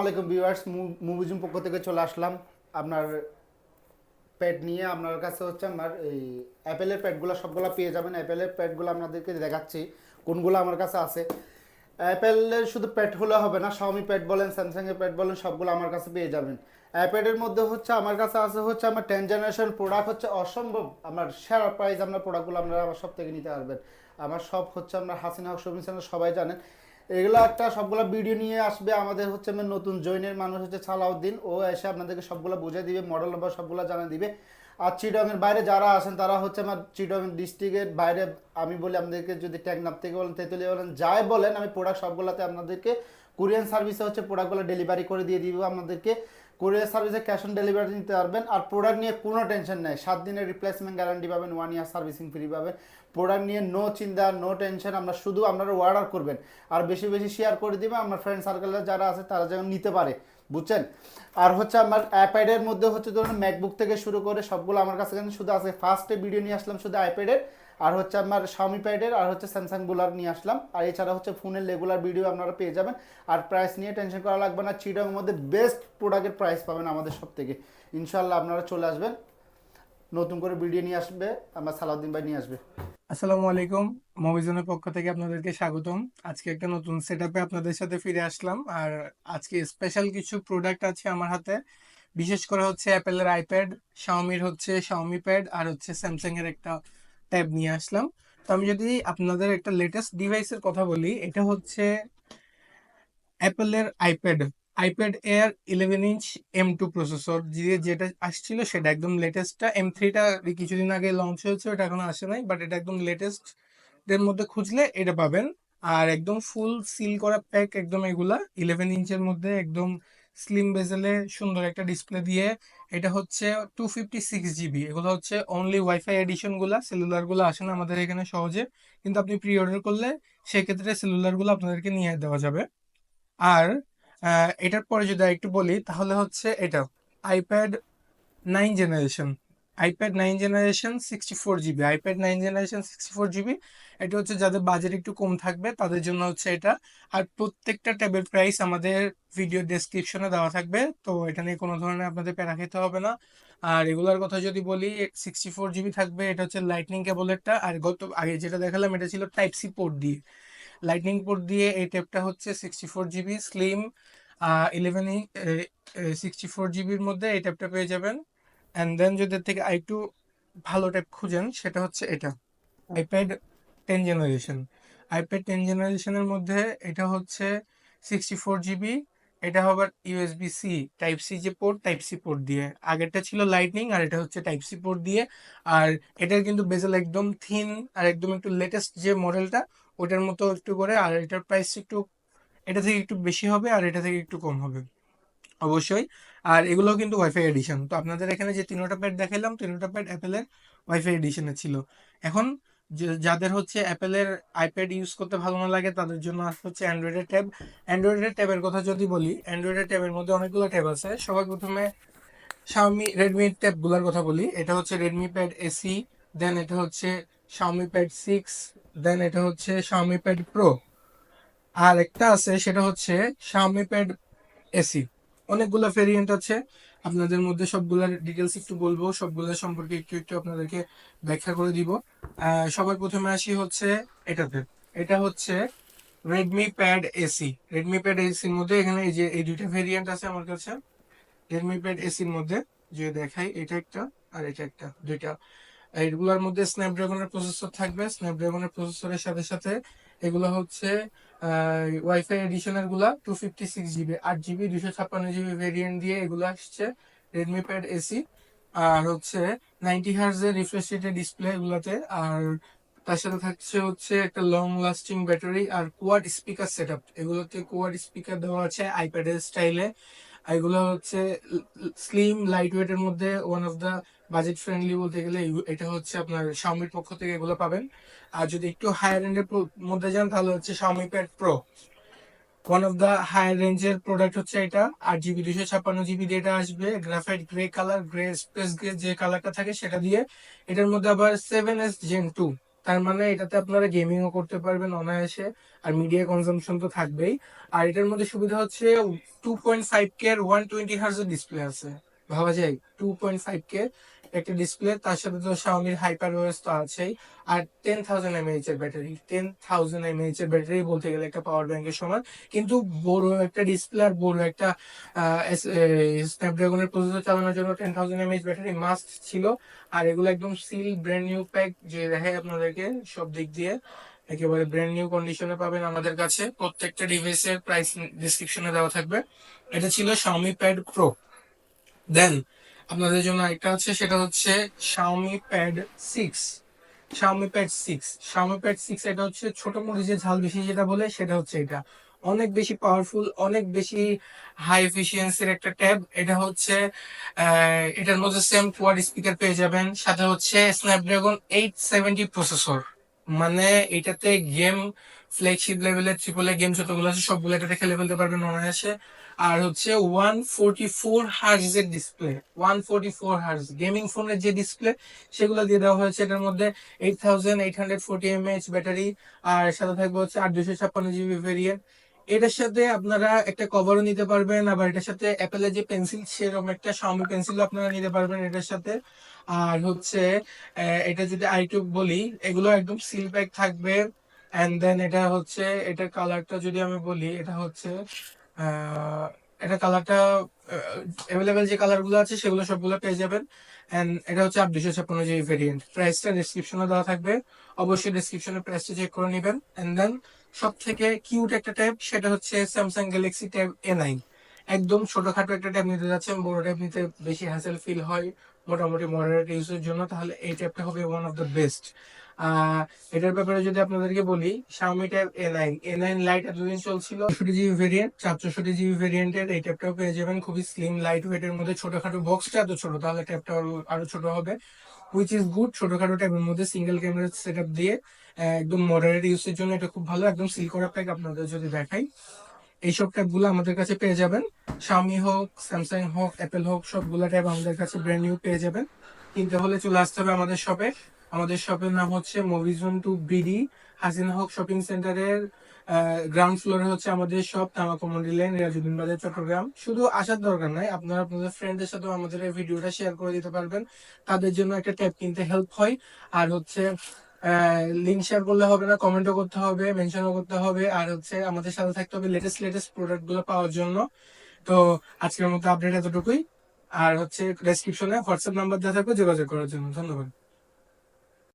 আসসালামাইকুম ভিউয়ার্স মুভিজুম পক্ষ থেকে চলে আসলাম আপনার প্যাড নিয়ে। আপনার কাছে হচ্ছে আমার এই অ্যাপেলের প্যাডগুলো সবগুলো পেয়ে যাবেন। অ্যাপেলের প্যাডগুলো আপনাদেরকে দেখাচ্ছি, কোনগুলো আমার কাছে আছে। অ্যাপেলের শুধু প্যাড হলে হবে না শাওমি প্যাড বলেন স্যামসাংয়ের প্যাড বলেন, সবগুলো আমার কাছে পেয়ে যাবেন। অ্যাপেডের মধ্যে হচ্ছে, আমার কাছে আছে হচ্ছে আমার টেন জেনারেশন প্রোডাক্ট হচ্ছে অসম্ভব। আমার সেরা প্রাইস আপনার প্রোডাক্টগুলো আপনারা আমার সব থেকে নিতে পারবেন। আমার সব হচ্ছে আপনার হাসিনা হক সবাই জানেন। এগুলো একটা সবগুলো ভিডিও নিয়ে আসবে। আমাদের হচ্ছে নতুন জৈনের মানুষ হচ্ছে সালাউদ্দিন। ও এসে আপনাদেরকে সবগুলো বুঝে দিবে মডেল নাম্বার সবগুলো জানিয়ে দিবে। আর চিটংয়ের বাইরে যারা আছেন, তারা হচ্ছে আমার চিটং ডিস্ট্রিক্টের বাইরে। আমি বলি আপনাদেরকে যদি টেকনাপ থেকে বলেন, তেঁতুলিয়া বলেন, যাই বলেন, আমি প্রোডাক্ট সবগুলোতে আপনাদেরকে কোরিয়ান সার্ভিসে হচ্ছে প্রোডাক্টগুলো ডেলিভারি করে দিয়ে দিব আপনাদেরকে। কোরিয়ার সার্ভিসে ক্যাশ অন ডেলিভারি নিতে পারবেন আর প্রোডাক্ট নিয়ে কোনো টেনশন নেই। সাত দিনের রিপ্লেসমেন্ট গ্যারান্টি পাবেন ওয়ান ইয়ার সার্ভিসিং ফ্রি পাবেন। প্রোডাক্ট নিয়ে নো চিন্তা নো টেনশন আমরা শুধু আপনারা অর্ডার করবেন। আর বেশি বেশি শেয়ার করে দিবেন আমার ফ্রেন্ড সার্কেলে যারা আছে তারা যেন নিতে পারে। বুঝছেন? আর হচ্ছে আমার আইপ্যাডের মধ্যে হচ্ছে ধরুন ম্যাকবুক থেকে শুরু করে সবগুলো আমার কাছে শুধু আছে। ফার্স্টে ভিডিও নিয়ে আসলাম শুধু আইপ্যাডের আর হচ্ছে আমার শাওমি প্যাডের আর হচ্ছে স্যামসাং বুলার নিয়ে আসলাম। আর এছাড়া হচ্ছে ফোনের রেগুলার ভিডিও আপনারা পেয়ে যাবেন। আর প্রাইস নিয়ে টেনশন করা লাগবে না চিটাংয়ের মধ্যে বেস্ট প্রোডাক্টের প্রাইস পাবেন আমাদের সব থেকে ইনশাল্লাহ আপনারা চলে আসবেন। নতুন করে ভিডিও নিয়ে আসবে, আমার সালাউদ্দিন ভাই নিয়ে আসবে। আসসালামু আলাইকুম। মুভিজনের পক্ষ থেকে আপনাদেরকে স্বাগতম। আজকে একটা নতুন সেটআপে আপনাদের সাথে ফিরে আসলাম। আর আজকে স্পেশাল কিছু প্রোডাক্ট আছে আমার হাতে। বিশেষ করে হচ্ছে অ্যাপেলের আইপ্যাড শাওমির হচ্ছে শাওমি প্যাড আর হচ্ছে স্যামসাং এর একটা ট্যাব নিয়ে আসলাম। তো আমি যদি আপনাদের একটা লেটেস্ট ডিভাইসের কথা বলি, এটা হচ্ছে অ্যাপেলের iPad iPad Air eleven inch M two processor দিয়ে যেটা আসছিল, সেটা একদম লেটেস্টটা এম থ্রিটা কিছুদিন আগে লঞ্চ হয়েছে, ওটা এখনও আসে নাই বাট এটা একদম লেটেস্ট এর মধ্যে খুঁজলে এটা পাবেন। আর একদম ফুল সিল করা প্যাক একদম এগুলা ইলেভেন ইঞ্চের মধ্যে একদম স্লিম বেজেলে সুন্দর একটা ডিসপ্লে দিয়ে এটা হচ্ছে টু ফিফটি সিক্স জিবি এগুলো হচ্ছে অনলি ওয়াইফাই এডিশনগুলো সেলুলারগুলো আসে না আমাদের এখানে সহজে। কিন্তু আপনি প্রি অর্ডার করলে সেক্ষেত্রে সেলুলারগুলো আপনাদেরকে নিয়ে দেওয়া যাবে। আর এটার পরে যদি একটু বলি, তাহলে হচ্ছে এটা iPad nine generation iPad nine generation sixty four GB iPad nine generation sixty four GB এটা হচ্ছে যাদের বাজেট একটু কম থাকবে, তাদের জন্য হচ্ছে এটা। আর প্রত্যেকটা ট্যাবের প্রাইস আমাদের ভিডিও ডেসক্রিপশনে দেওয়া থাকবে, তো এটা নিয়ে কোনো ধরনের আপনাদের প্যারা খেতে হবে না। আর এগুলার কথা যদি বলি সিক্সটি ফোর জিবি থাকবে, এটা হচ্ছে লাইটনিং কেবলেরটা আর গত, আগে যেটা দেখালাম, এটা ছিল টাইপ সি পোর্ট দিয়ে। লাইটনিং পোর্ট দিয়ে এই ট্যাবটা হচ্ছে sixty four GB slim eleven sixty four জিবির মধ্যে এই ট্যাবটা পেয়ে যাবেন। অ্যান্ড দেন যদি থেকে আরেকটু ভালো ট্যাব খুঁজেন সেটা হচ্ছে এটা। IPad ten generation iPad ten জেনারেশনের মধ্যে এটা হচ্ছে সিক্সটি ফোর জিবি এটা হবে ইউএসবি সি টাইপ সি যে পোর্ট টাইপ সি পোর্ট দিয়ে। আগেরটা ছিল লাইটনিং আর এটা হচ্ছে টাইপ সি পোর্ট দিয়ে। আর এটার কিন্তু বেজেল একদম থিন আর একদম একটু লেটেস্ট যে মডেলটা ওটার মতো একটু করে আর এটার প্রাইস একটু এটা থেকে একটু বেশি হবে আর এটা থেকে একটু কম হবে। অবশ্যই। আর এগুলো কিন্তু ওয়াইফাই এডিশন তো আপনাদের এখানে যে তিনোটা প্যাড দেখাইলাম তিনোটা প্যাড অ্যাপেলের ওয়াইফাই এডিশনে ছিল। এখন যাদের হচ্ছে অ্যাপেলের আইপ্যাড ইউজ করতে ভালো না লাগে, তাদের জন্য হচ্ছে অ্যান্ড্রয়েডের ট্যাব অ্যান্ড্রয়েডের ট্যাবের কথা যদি বলি অ্যান্ড্রয়েডের ট্যাবের মধ্যে অনেকগুলো ট্যাব আছে। সবার প্রথমে শাওমি রেডমি ট্যাবগুলোর কথা বলি। এটা হচ্ছে রেডমি প্যাড এসি দেন এটা হচ্ছে শাওমি প্যাড সিক্স দেন এটা হচ্ছে শাওমি প্যাড প্রো আর একটা আছে, সেটা হচ্ছে শাওমি প্যাড এসি অনেকগুলো ভেরিয়েন্ট আছে। আপনাদের মধ্যে সবগুলোর ডিটেলস একটু বলব। সবগুলোর সম্পর্কে একটু একটু আপনাদেরকে ব্যাখ্যা করে দিব। সবার প্রথমে আসি হচ্ছে এটাতে। এটা হচ্ছে Redmi pad SE Redmi pad এসির মধ্যে এখানে এই যে, এই দুইটা ভেরিয়েন্ট আছে আমার কাছে। রেডমি প্যাড এসির মধ্যে যে দেখাই, এটা একটা আর এটা একটা, দুইটা। এইগুলোর মধ্যে স্ন্যাপড্রাগনের প্রসেসর থাকবে। স্ন্যাপড্রাগনের প্রসেসরের সাথে সাথে এগুলো হচ্ছে ওয়াইফাই এডিশনেরগুলা টু ফিফটি সিক্স জিবি আট জিবি দুশো ছাপ্পান্ন জিবি ভেরিয়েন্ট দিয়ে এগুলো আসছে রেডমি প্যাড এসি আর হচ্ছে নাইনটি হার্জের রিফ্রেশ রেটের ডিসপ্লে এগুলাতে আর তার সাথে থাকছে হচ্ছে একটা লং লাস্টিং ব্যাটারি আর কোয়াড স্পিকার সেট আপ এগুলোতে কোয়াড স্পিকার দেওয়া আছে আইপ্যাডের স্টাইলে এগুলো হচ্ছে স্লিম লাইট ওয়েটের মধ্যে one of the budget friendly বলতে গেলে এটা হচ্ছে আপনার শাওমির পক্ষ থেকে এগুলো পাবেন। আর যদি একটু হায়ার এন্ডের মধ্যে যান, তাহলে হচ্ছে Xiaomi pad pro one of the higher রেঞ্জের প্রোডাক্ট হচ্ছে এটা। আট জিবি দুশো ছাপ্পান্ন জিবি দিয়ে এটা আসবে। Graphite grey colour grey space grey যে কালারটা থাকে সেটা দিয়ে। এটার মধ্যে আবার সেভেন এস জেন টু তার মানে এটাতে আপনারা গেমিংও করতে পারবেন অনায়াসে, আর মিডিয়া কনজামশন তো থাকবেই। আর এটার মধ্যে সুবিধা হচ্ছে two point five K one twenty হার্জের display আছে। ভাবা যায় টু পয়েন্ট ফাইভ কে একটা ডিসপ্লে তার সাথে তো শাওমির হাইপার ওএস তো আছেই, আর টেন থাউজেন্ড এমএইচ এর battery ten thousand M H এর ব্যাটারি বলতে গেলে একটা পাওয়ার ব্যাংকের সমান, কিন্তু বড় একটা ডিসপ্লে আর বড় একটা স্ন্যাপড্রাগনের প্রসেসর চালানোর জন্য ten thousand MH battery must ছিল, আর এগুলো একদম সিল ব্র্যান্ড নিউ প্যাক যে দেখে আপনাদেরকে সব দিক দিয়ে, একেবারে ব্র্যান্ড নিউ কন্ডিশনে পাবেন আমাদের কাছে, প্রত্যেকটা ডিভাইসের প্রাইস ডিসক্রিপশনে দেওয়া থাকবে। এটা ছিল Xiaomi প্যাড Pro দেন আপনাদের জন্য একটা আছে, সেটা হচ্ছে Xiaomi Pad 6 Xiaomi Pad 6 Xiaomi Pad 6 এটা হচ্ছে ছোট মরিচের ঝাল বেশি যেটা বলে, সেটা হচ্ছে এটা। অনেক বেশি পাওয়ারফুল অনেক বেশি হাই এফিসিয়েন্সির একটা ট্যাব এটা হচ্ছে এটার মধ্যে সেম কোয়াড স্পিকার পেয়ে যাবেন। সাথে হচ্ছে স্ন্যাপড্রাগন এইট সেভেন্টি প্রসেসর মানে এটাতে গেম ফ্ল্যাগশিপ লেভেলের ট্রিপল এ গেম যতগুলো আছে, সবগুলো এটাতে খেলে ফেলতে পারবেন অনায়াসে। আর হচ্ছে ওয়ান ফোরটি ফোর হার্জ এর display one forty four hertz gaming ফোনের যে ডিসপ্লে সেগুলো দিয়ে দেওয়া হয়েছে এটার মধ্যে eight thousand eight hundred forty mAh battery আর সাথে থাকবে হচ্ছে আট দুশো ছাপ্পান্ন জিবি ভেরিয়েন্ট এটার সাথে আপনারা একটা কভারও নিতে পারবেন, আবার এটার সাথে অ্যাপেলের যে পেন্সিল সেরকম একটা Xiaomi পেন্সিলও আপনারা নিতে পারবেন এটার সাথে। আর হচ্ছে এটা যদি আরেকটু বলি, এগুলো একদম সিল প্যাক থাকবে। এন্ড দেন এটা হচ্ছে, এটার কালারটা যদি আমি বলি, এটা হচ্ছে এটা কালারটা অ্যাভেলেবেল যে কালারগুলো আছে সেগুলো সবগুলো পেয়ে যাবেন। এন্ড এটা হচ্ছে আট দুশো ছাপ্পান্ন জিবি ভেরিয়েন্ট প্রাইসটা ডিসক্রিপশনে দেওয়া থাকবে। অবশ্যই ডিসক্রিপশনে প্রাইসটা চেক করে নেবেন। এন্ড দেন সব থেকে কিউট একটা ট্যাব সেটা হচ্ছে Samsung Galaxy tab A nine একদম ছোটখাটো একটা ট্যাব নিতে যাচ্ছেন, বড় ট্যাব নিতে বেশি হ্যাসেল ফিল হয় মোটামুটি মডারেট ইউজের জন্য, তাহলে এই ট্যাবটা হবে ওয়ান অফ দ্য বেস্ট এটার ব্যাপারে যদি আপনাদেরকে বলি, Xiaomi tab A nine A nine lite এতদিন চলছিল, চৌষট্টি জিবি ভেরিয়েন্ট চার চৌষট্টি জিবি ভেরিয়েন্টের এই ট্যাবটাও পেয়ে যাবেন। খুবই স্লিম লাইট ওয়েটের মধ্যে ছোটখাটো বক্সটা এত ছোট, তাহলে ট্যাবটা আরও ছোট হবে। হুইচ ইজ গুড ছোটখাটো টাইপের মধ্যে সিঙ্গেল ক্যামেরা সেট আপ দিয়ে একদম মডারেট ইউজের জন্য এটা খুব ভালো। একদম সিল করা প্যাক আপনাদের যদি দেখাই এইসব ট্যাবগুলো আমাদের কাছে পেয়ে যাবেন। Xiaomi হোক স্যামসাং হোক অ্যাপেল হোক, সবগুলো ট্যাব আমাদের কাছে ব্র্যান্ড নিউ পেয়ে যাবেন। কিনতে হলে চলে আসতে হবে আমাদের শপে আমাদের শপের নাম হচ্ছে মুভিজন two BD Hasina Haque shopping সেন্টারের গ্রাউন্ড ফ্লোরে হচ্ছে আমাদের শপ তামাকমন্ডি লেন রাজুদ্দিন বাজার, চট্টগ্রাম। শুধু আসার দরকার নাই, আপনারা আপনাদের ফ্রেন্ডদের সাথেও আমাদের এই ভিডিওটা শেয়ার করে দিতে পারবেন। তাদের জন্য একটা ট্যাব কিনতে হেল্প হয়। আর হচ্ছে লিঙ্ক শেয়ার করলে হবে না কমেন্টও করতে হবে মেনশনও করতে হবে। আর হচ্ছে, আমাদের সাথে থাকতে হবে লেটেস্ট লেটেস্ট প্রোডাক্টগুলো পাওয়ার জন্য। তো আজকের মতো আপডেট এতটুকুই। আর হচ্ছে ডেসক্রিপশনে হোয়াটসঅ্যাপ নাম্বার দেওয়া থাকবে, যোগাযোগ করার জন্য। ধন্যবাদ।